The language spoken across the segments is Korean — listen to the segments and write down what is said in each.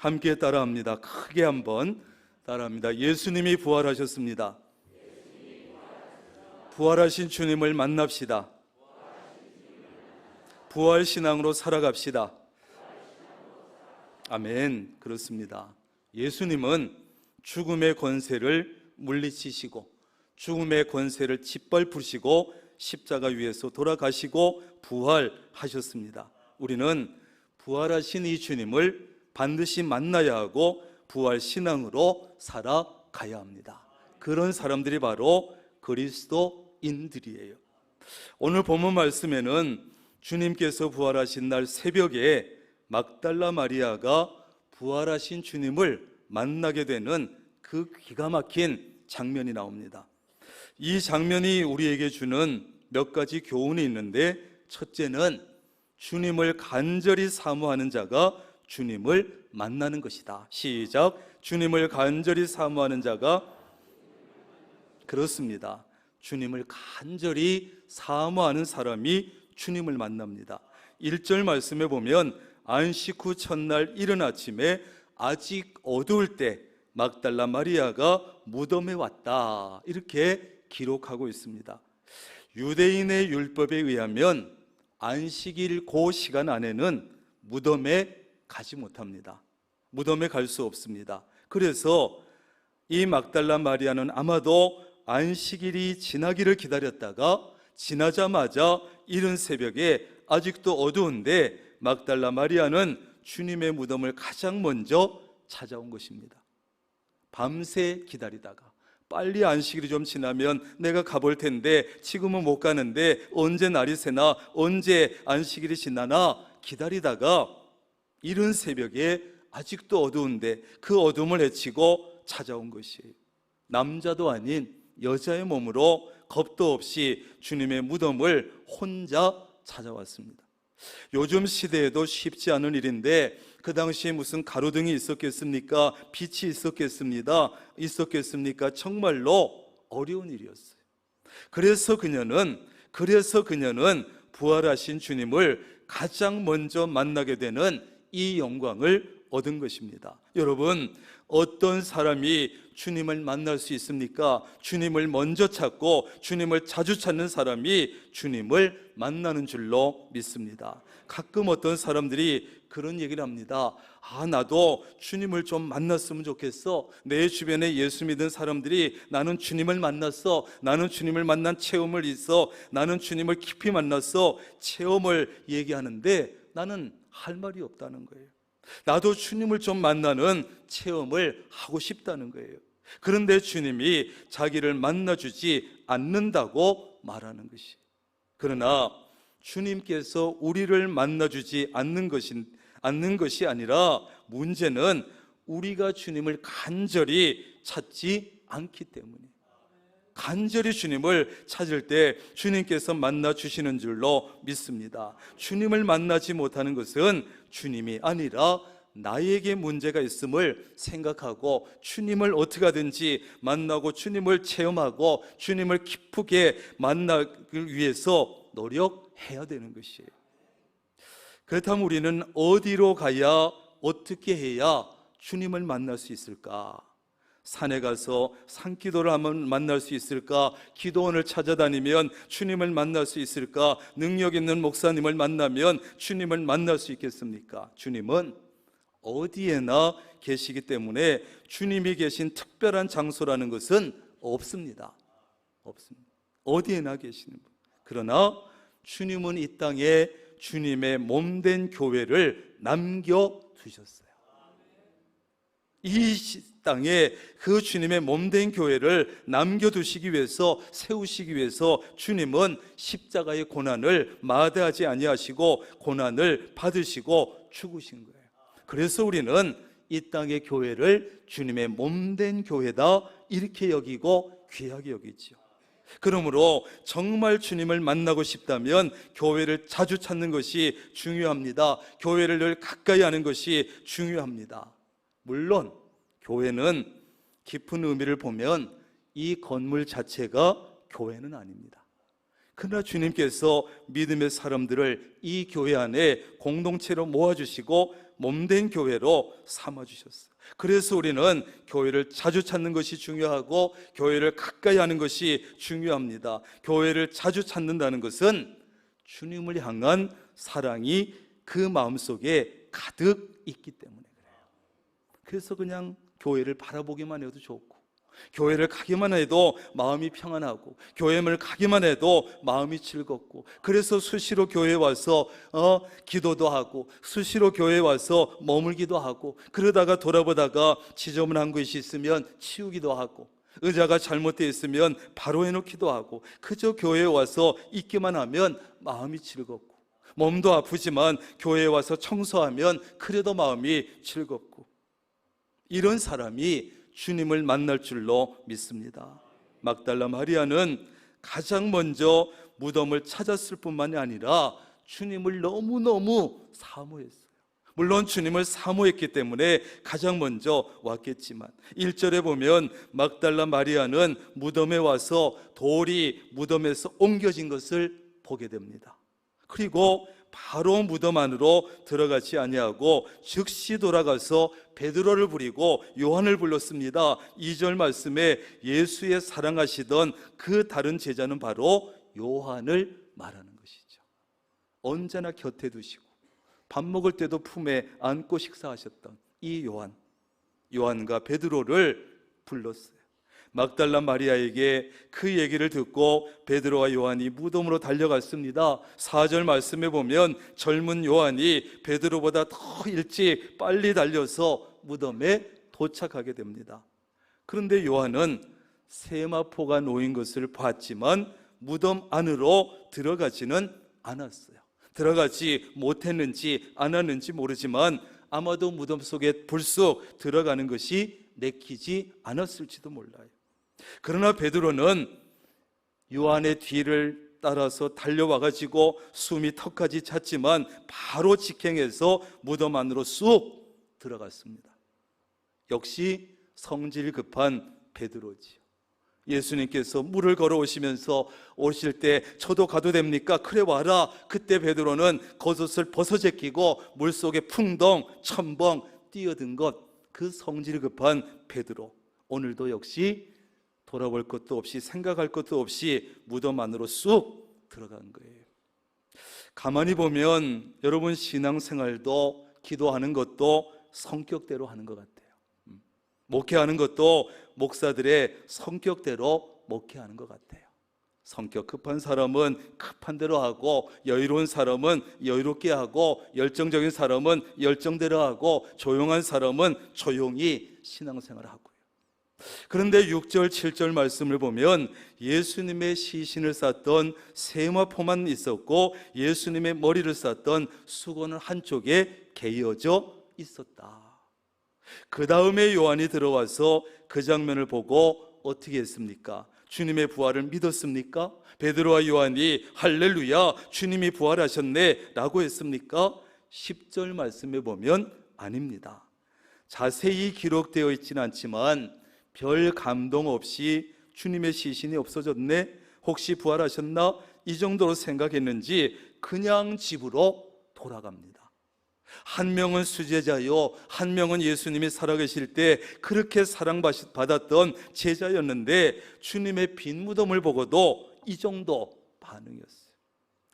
함께 따라합니다. 크게 한번 따라합니다. 예수님이 부활하셨습니다. 부활하신 주님을 만납시다. 부활 신앙으로 살아갑시다. 아멘. 그렇습니다. 예수님은 죽음의 권세를 물리치시고 죽음의 권세를 짓밟으시고 십자가 위에서 돌아가시고 부활하셨습니다. 우리는 부활하신 이 주님을 반드시 만나야 하고 부활 신앙으로 살아가야 합니다. 그런 사람들이 바로 그리스도인들이에요. 오늘 본문 말씀에는 주님께서 부활하신 날 새벽에 막달라 마리아가 부활하신 주님을 만나게 되는 그 기가 막힌 장면이 나옵니다. 이 장면이 우리에게 주는 몇 가지 교훈이 있는데 첫째는 주님을 간절히 사모하는 자가 주님을 만나는 것이다. 시작. 주님을 간절히 사모하는 자가 그렇습니다. 주님을 간절히 사모하는 사람이 주님을 만납니다. 1절 말씀에 보면 안식 후 첫날 이른 아침에 아직 어두울 때 막달라 마리아가 무덤에 왔다. 이렇게 기록하고 있습니다. 유대인의 율법에 의하면 안식일 그 시간 안에는 무덤에 가지 못합니다. 무덤에 갈 수 없습니다. 그래서 이 막달라 마리아는 아마도 안식일이 지나기를 기다렸다가 지나자마자 이른 새벽에 아직도 어두운데 막달라 마리아는 주님의 무덤을 가장 먼저 찾아온 것입니다. 밤새 기다리다가 빨리 안식일이 좀 지나면 내가 가볼 텐데 지금은 못 가는데 언제 날이 새나 언제 안식일이 지나나 기다리다가 이른 새벽에 아직도 어두운데 그 어둠을 헤치고 찾아온 것이에요. 남자도 아닌 여자의 몸으로 겁도 없이 주님의 무덤을 혼자 찾아왔습니다. 요즘 시대에도 쉽지 않은 일인데 그 당시에 무슨 가로등이 있었겠습니까? 빛이 있었겠습니다. 있었겠습니까? 정말로 어려운 일이었어요. 그래서 그녀는 그래서 그녀는 부활하신 주님을 가장 먼저 만나게 되는 이 영광을 얻은 것입니다. 여러분, 어떤 사람이 주님을 만날 수 있습니까? 주님을 먼저 찾고 주님을 자주 찾는 사람이 주님을 만나는 줄로 믿습니다. 가끔 어떤 사람들이 그런 얘기를 합니다. 아, 나도 주님을 좀 만났으면 좋겠어. 내 주변에 예수 믿은 사람들이 나는 주님을 만났어. 나는 주님을 만난 체험을 있어. 나는 주님을 깊이 만났어. 체험을 얘기하는데 나는 할 말이 없다는 거예요. 나도 주님을 좀 만나는 체험을 하고 싶다는 거예요. 그런데 주님이 자기를 만나주지 않는다고 말하는 것이. 그러나 주님께서 우리를 만나주지 않는 것인 않는 것이 아니라 문제는 우리가 주님을 간절히 찾지 않기 때문에 간절히 주님을 찾을 때 주님께서 만나 주시는 줄로 믿습니다. 주님을 만나지 못하는 것은 주님이 아니라 나에게 문제가 있음을 생각하고 주님을 어떻게 하든지 만나고 주님을 체험하고 주님을 기쁘게 만나기 위해서 노력해야 되는 것이에요. 그렇다면 우리는 어디로 가야 어떻게 해야 주님을 만날 수 있을까? 산에 가서 산기도를 하면 만날 수 있을까? 기도원을 찾아다니면 주님을 만날 수 있을까? 능력 있는 목사님을 만나면 주님을 만날 수 있겠습니까? 주님은 어디에나 계시기 때문에 주님이 계신 특별한 장소라는 것은 없습니다. 없습니다. 어디에나 계시는 분. 그러나 주님은 이 땅에 주님의 몸된 교회를 남겨 두셨어요. 이 땅에 그 주님의 몸된 교회를 남겨두시기 위해서 세우시기 위해서 주님은 십자가의 고난을 마다하지 아니하시고 고난을 받으시고 죽으신 거예요. 그래서 우리는 이 땅의 교회를 주님의 몸된 교회다 이렇게 여기고 귀하게 여기지요. 그러므로 정말 주님을 만나고 싶다면 교회를 자주 찾는 것이 중요합니다. 교회를 늘 가까이 하는 것이 중요합니다. 물론 교회는 깊은 의미를 보면 이 건물 자체가 교회는 아닙니다. 그러나 주님께서 믿음의 사람들을 이 교회 안에 공동체로 모아주시고 몸된 교회로 삼아 주셨어요. 그래서 우리는 교회를 자주 찾는 것이 중요하고 교회를 가까이 하는 것이 중요합니다. 교회를 자주 찾는다는 것은 주님을 향한 사랑이 그 마음속에 가득 있기 때문에 그래서 그냥 교회를 바라보기만 해도 좋고 교회를 가기만 해도 마음이 평안하고 교회를 가기만 해도 마음이 즐겁고 그래서 수시로 교회에 와서 어 기도도 하고 수시로 교회에 와서 머물기도 하고 그러다가 돌아보다가 지저분한 것이 있으면 치우기도 하고 의자가 잘못되어 있으면 바로 해놓기도 하고 그저 교회에 와서 있기만 하면 마음이 즐겁고 몸도 아프지만 교회에 와서 청소하면 그래도 마음이 즐겁고 이런 사람이 주님을 만날 줄로 믿습니다. 막달라 마리아는 가장 먼저 무덤을 찾았을 뿐만이 아니라 주님을 너무너무 사모했어요. 물론 주님을 사모했기 때문에 가장 먼저 왔겠지만 1절에 보면 막달라 마리아는 무덤에 와서 돌이 무덤에서 옮겨진 것을 보게 됩니다. 그리고 바로 무덤 안으로 들어가지 아니하고 즉시 돌아가서 베드로를 부리고 요한을 불렀습니다. 2절 말씀에 예수의 사랑하시던 그 다른 제자는 바로 요한을 말하는 것이죠. 언제나 곁에 두시고 밥 먹을 때도 품에 안고 식사하셨던 이 요한 요한과 베드로를 불렀어요. 막달라 마리아에게 그 얘기를 듣고 베드로와 요한이 무덤으로 달려갔습니다. 4절 말씀에 보면 젊은 요한이 베드로보다 더 일찍 빨리 달려서 무덤에 도착하게 됩니다. 그런데 요한은 세마포가 놓인 것을 봤지만 무덤 안으로 들어가지는 않았어요. 들어가지 못했는지 안 하는지 모르지만 아마도 무덤 속에 불쑥 들어가는 것이 내키지 않았을지도 몰라요. 그러나 베드로는 요한의 뒤를 따라서 달려와 가지고 숨이 턱까지 찼지만 바로 직행해서 무덤 안으로 쑥 들어갔습니다. 역시 성질 급한 베드로지요. 예수님께서 물을 걸어 오시면서 오실 때 저도 가도 됩니까? 그래 와라. 그때 베드로는 겉옷을 벗어 제끼고 물 속에 풍덩 첨벙 뛰어든 것 그 성질 급한 베드로 오늘도 역시 돌아볼 것도 없이 생각할 것도 없이 무덤 안으로 쑥 들어간 거예요. 가만히 보면 여러분 신앙생활도 기도하는 것도 성격대로 하는 것 같아요. 음. 목회하는 것도 목사들의 성격대로 목회하는 것 같아요. 성격 급한 사람은 급한 대로 하고 여유로운 사람은 여유롭게 하고 열정적인 사람은 열정대로 하고 조용한 사람은 조용히 신앙생활을 하고요. 그런데 6절, 7절 말씀을 보면 예수님의 시신을 쌌던 세마포만 있었고 예수님의 머리를 쌌던 수건은 한쪽에 개어져 있었다. 그 다음에 요한이 들어와서 그 장면을 보고 어떻게 했습니까? 주님의 부활을 믿었습니까? 베드로와 요한이 할렐루야 주님이 부활하셨네 라고 했습니까? 10절 말씀에 보면 아닙니다. 자세히 기록되어 있지는 않지만 별 감동 없이 주님의 시신이 없어졌네? 혹시 부활하셨나? 이 정도로 생각했는지 그냥 집으로 돌아갑니다. 한 명은 수제자요, 한 명은 예수님이 살아계실 때 그렇게 사랑받았던 제자였는데 주님의 빈 무덤을 보고도 이 정도 반응이었어요.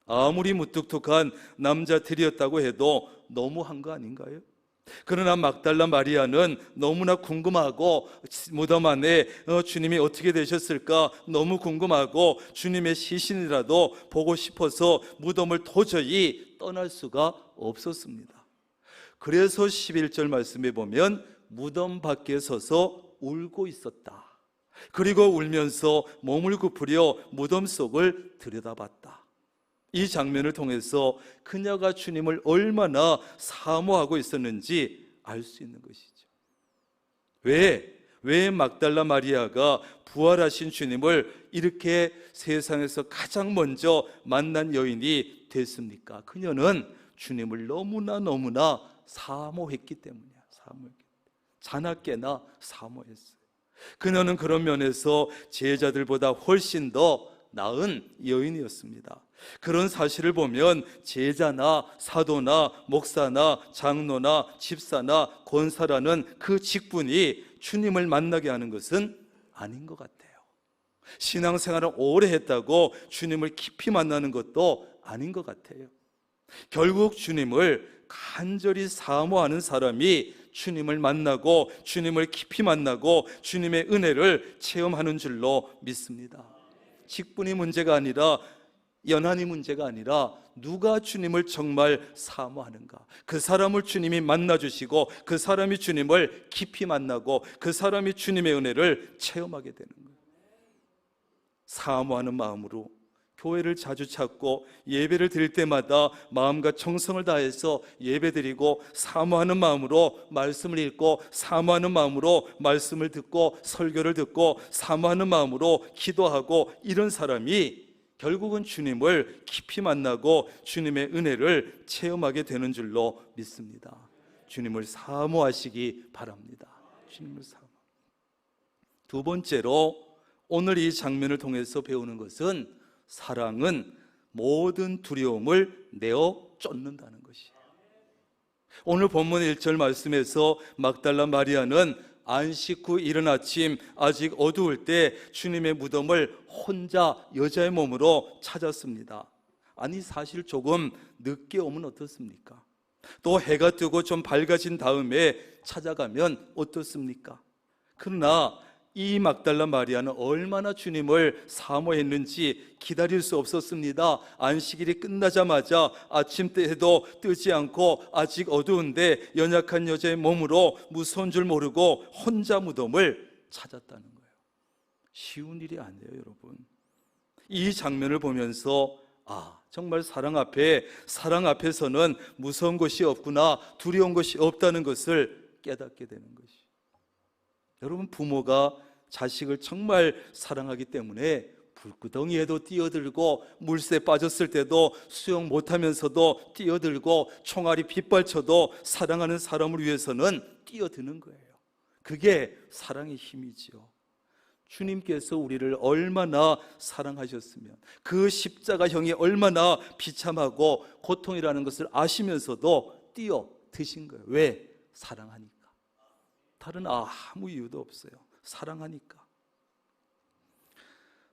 아무리 무뚝뚝한 남자들이었다고 해도 너무한 거 아닌가요? 그러나 막달라 마리아는 너무나 궁금하고 무덤 안에 어, 주님이 어떻게 되셨을까 너무 궁금하고 주님의 시신이라도 보고 싶어서 무덤을 도저히 떠날 수가 없었습니다. 그래서 11절 말씀에 보면 무덤 밖에 서서 울고 있었다. 그리고 울면서 몸을 굽으려 무덤 속을 들여다봤다. 이 장면을 통해서 그녀가 주님을 얼마나 사모하고 있었는지 알 수 있는 것이죠. 왜? 왜 막달라 마리아가 부활하신 주님을 이렇게 세상에서 가장 먼저 만난 여인이 됐습니까? 그녀는 주님을 너무나 너무나 사모했기 때문이야. 사모했기 자나깨나 사모했어요. 그녀는 그런 면에서 제자들보다 훨씬 더 낳은 여인이었습니다. 그런 사실을 보면 제자나 사도나 목사나 장로나 집사나 권사라는 그 직분이 주님을 만나게 하는 것은 아닌 것 같아요. 신앙생활을 오래 했다고 주님을 깊이 만나는 것도 아닌 것 같아요. 결국 주님을 간절히 사모하는 사람이 주님을 만나고 주님을 깊이 만나고 주님의 은혜를 체험하는 줄로 믿습니다. 직분이 문제가 아니라 연한이 문제가 아니라 누가 주님을 정말 사모하는가. 그 사람을 주님이 만나 주시고 그 사람이 주님을 깊이 만나고 그 사람이 주님의 은혜를 체험하게 되는 거예요. 사모하는 마음으로 교회를 자주 찾고 예배를 드릴 때마다 마음과 정성을 다해서 예배 드리고 사모하는 마음으로 말씀을 읽고 사모하는 마음으로 말씀을 듣고 설교를 듣고 사모하는 마음으로 기도하고 이런 사람이 결국은 주님을 깊이 만나고 주님의 은혜를 체험하게 되는 줄로 믿습니다. 주님을 사모하시기 바랍니다. 주님을 사모. 두 번째로 오늘 이 장면을 통해서 배우는 것은 사랑은 모든 두려움을 내어 쫓는다는 것이에요. 오늘 본문 1절 말씀에서 막달라 마리아는 안식 후 이른 아침 아직 어두울 때 주님의 무덤을 혼자 여자의 몸으로 찾았습니다. 아니 사실 조금 늦게 오면 어떻습니까? 또 해가 뜨고 좀 밝아진 다음에 찾아가면 어떻습니까? 그러나 이 막달라 마리아는 얼마나 주님을 사모했는지 기다릴 수 없었습니다. 안식일이 끝나자마자 아침 때에도 뜨지 않고 아직 어두운데 연약한 여자의 몸으로 무서운 줄 모르고 혼자 무덤을 찾았다는 거예요. 쉬운 일이 아니에요, 여러분. 이 장면을 보면서 아, 정말 사랑 앞에 사랑 앞에서는 무서운 것이 없구나, 두려운 것이 없다는 것을 깨닫게 되는 것이. 여러분 부모가 자식을 정말 사랑하기 때문에 불구덩이에도 뛰어들고 물새 빠졌을 때도 수영 못하면서도 뛰어들고 총알이 빗발쳐도 사랑하는 사람을 위해서는 뛰어드는 거예요. 그게 사랑의 힘이지요. 주님께서 우리를 얼마나 사랑하셨으면 그 십자가형이 얼마나 비참하고 고통이라는 것을 아시면서도 뛰어 드신 거예요. 왜? 사랑하니까. 다른 아무 이유도 없어요. 사랑하니까.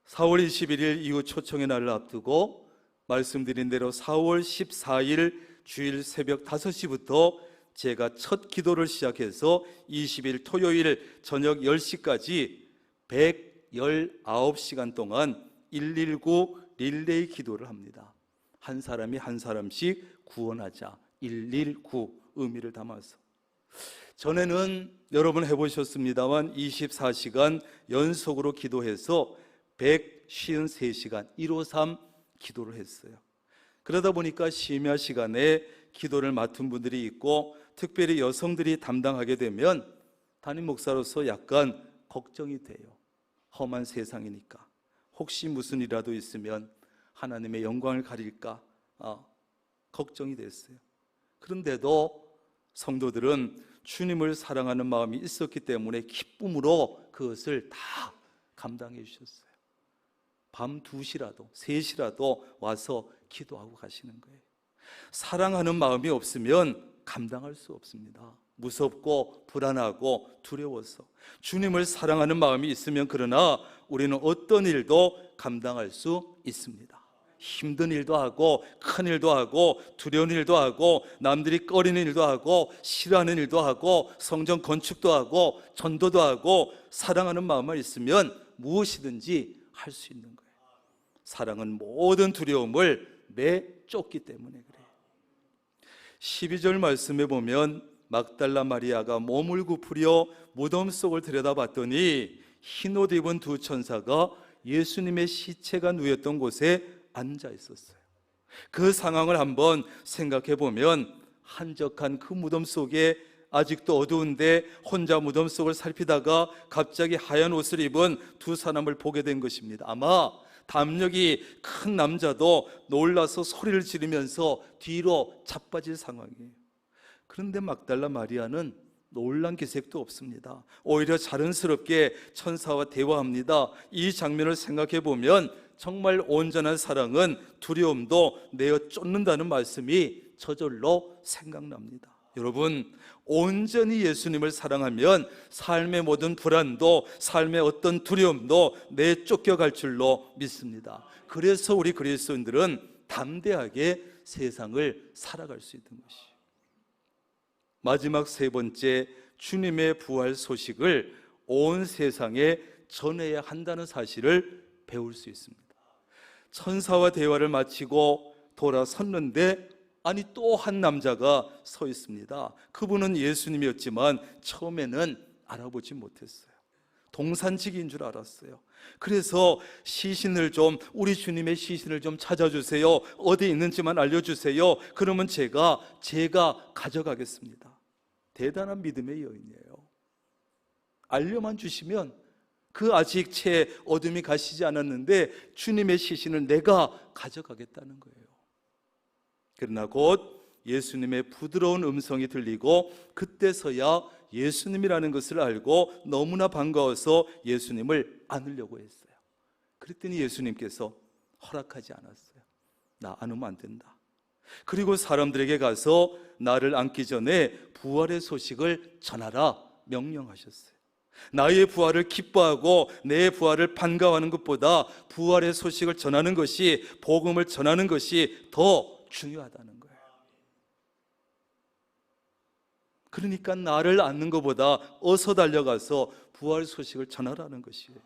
4월 21일 이후 초청의 날을 앞두고 말씀드린 대로 4월 14일 주일 새벽 5시부터 제가 첫 기도를 시작해서 20일 토요일 저녁 10시까지 119시간 동안 119 릴레이 기도를 합니다. 한 사람이 한 사람씩 구원하자. 119 의미를 담아서. 전에는 여러분 해보셨습니다만 24시간 연속으로 기도해서 153시간 153 기도를 했어요. 그러다 보니까 심야 시간에 기도를 맡은 분들이 있고 특별히 여성들이 담당하게 되면 담임 목사로서 약간 걱정이 돼요. 험한 세상이니까 혹시 무슨 일이라도 있으면 하나님의 영광을 가릴까 아, 걱정이 됐어요. 그런데도 성도들은 주님을 사랑하는 마음이 있었기 때문에 기쁨으로 그것을 다 감당해 주셨어요. 밤 2시라도 3시라도 와서 기도하고 가시는 거예요. 사랑하는 마음이 없으면 감당할 수 없습니다. 무섭고 불안하고 두려워서 주님을 사랑하는 마음이 있으면 그러나 우리는 어떤 일도 감당할 수 있습니다. 힘든 일도 하고 큰 일도 하고 두려운 일도 하고 남들이 꺼리는 일도 하고 싫어하는 일도 하고 성전 건축도 하고 전도도 하고 사랑하는 마음만 있으면 무엇이든지 할 수 있는 거예요. 사랑은 모든 두려움을 내쫓기 때문에 그래요. 12절 말씀에 보면 막달라 마리아가 몸을 굽으려 무덤 속을 들여다봤더니 흰옷 입은 두 천사가 예수님의 시체가 누였던 곳에 앉아 있었어요. 그 상황을 한번 생각해 보면 한적한 그 무덤 속에 아직도 어두운데 혼자 무덤 속을 살피다가 갑자기 하얀 옷을 입은 두 사람을 보게 된 것입니다. 아마 담력이 큰 남자도 놀라서 소리를 지르면서 뒤로 자빠질 상황이에요. 그런데 막달라 마리아는 놀란 기색도 없습니다. 오히려 자연스럽게 천사와 대화합니다. 이 장면을 생각해 보면 정말 온전한 사랑은 두려움도 내어 쫓는다는 말씀이 저절로 생각납니다. 여러분, 온전히 예수님을 사랑하면 삶의 모든 불안도 삶의 어떤 두려움도 내 쫓겨갈 줄로 믿습니다. 그래서 우리 그리스도인들은 담대하게 세상을 살아갈 수 있는 것이. 마지막 세 번째 주님의 부활 소식을 온 세상에 전해야 한다는 사실을 배울 수 있습니다. 천사와 대화를 마치고 돌아섰는데 아니 또 한 남자가 서 있습니다. 그분은 예수님이었지만 처음에는 알아보지 못했어요. 동산직인 줄 알았어요. 그래서 시신을 좀 우리 주님의 시신을 좀 찾아주세요. 어디 있는지만 알려주세요. 그러면 제가 제가 가져가겠습니다. 대단한 믿음의 여인이에요. 알려만 주시면 그 아직 채 어둠이 가시지 않았는데 주님의 시신을 내가 가져가겠다는 거예요. 그러나 곧 예수님의 부드러운 음성이 들리고 그때서야 예수님이라는 것을 알고 너무나 반가워서 예수님을 안으려고 했어요. 그랬더니 예수님께서 허락하지 않았어요. 나 안으면 안 된다. 그리고 사람들에게 가서 나를 안기 전에 부활의 소식을 전하라 명령하셨어요. 나의 부활을 기뻐하고 내 부활을 반가워하는 것보다 부활의 소식을 전하는 것이 복음을 전하는 것이 더 중요하다는 거예요. 그러니까 나를 안는 것보다 어서 달려가서 부활 소식을 전하라는 것이에요.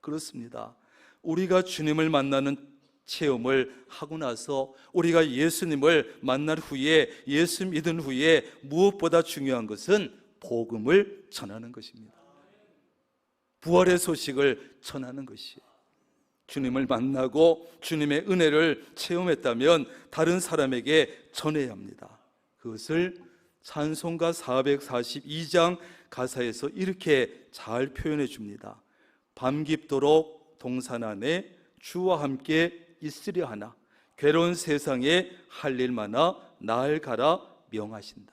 그렇습니다. 우리가 주님을 만나는 체험을 하고 나서 우리가 예수님을 만날 후에 예수 믿은 후에 무엇보다 중요한 것은 복음을 전하는 것입니다. 부활의 소식을 전하는 것이에요. 주님을 만나고 주님의 은혜를 체험했다면 다른 사람에게 전해야 합니다. 그것을 찬송가 442장 가사에서 이렇게 잘 표현해 줍니다. 밤 깊도록 동산 안에 주와 함께 있으려 하나 괴로운 세상에 할 일 많아 날 가라 명하신다.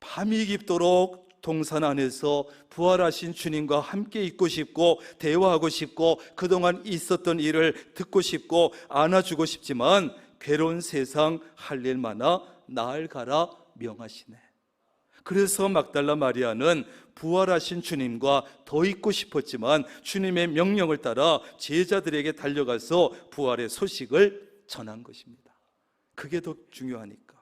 밤이 깊도록 동산 안에서 부활하신 주님과 함께 있고 싶고 대화하고 싶고 그동안 있었던 일을 듣고 싶고 안아주고 싶지만 괴로운 세상 할 일 많아 날 가라 명하시네. 그래서 막달라 마리아는 부활하신 주님과 더 있고 싶었지만 주님의 명령을 따라 제자들에게 달려가서 부활의 소식을 전한 것입니다. 그게 더 중요하니까.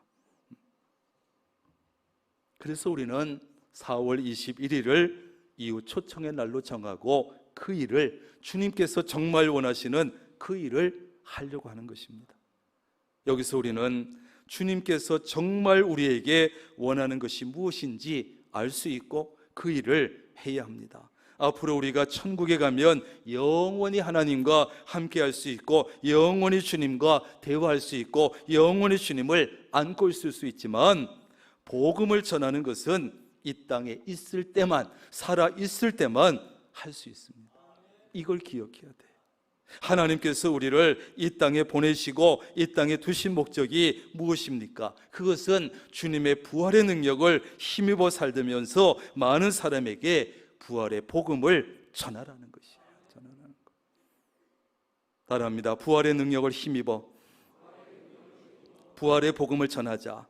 그래서 우리는 4월 21일을 이후 초청의 날로 정하고 그 일을 주님께서 정말 원하시는 그 일을 하려고 하는 것입니다. 여기서 우리는 주님께서 정말 우리에게 원하는 것이 무엇인지 알 수 있고 그 일을 해야 합니다. 앞으로 우리가 천국에 가면 영원히 하나님과 함께 할 수 있고 영원히 주님과 대화할 수 있고 영원히 주님을 안고 있을 수 있지만 복음을 전하는 것은 이 땅에 있을 때만 살아 있을 때만 할 수 있습니다. 이걸 기억해야 돼. 하나님께서 우리를 이 땅에 보내시고 이 땅에 두신 목적이 무엇입니까? 그것은 주님의 부활의 능력을 힘입어 살면서 많은 사람에게 부활의 복음을 전하라는 것이에요. 전하라는 것. 따라합니다. 부활의 능력을 힘입어 부활의 복음을 전하자.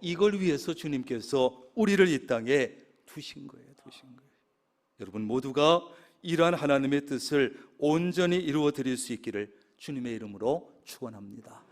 이걸 위해서 주님께서 우리를 이 땅에 두신 거예요. 두신 거예요. 여러분 모두가 이러한 하나님의 뜻을 온전히 이루어 드릴 수 있기를 주님의 이름으로 축원합니다.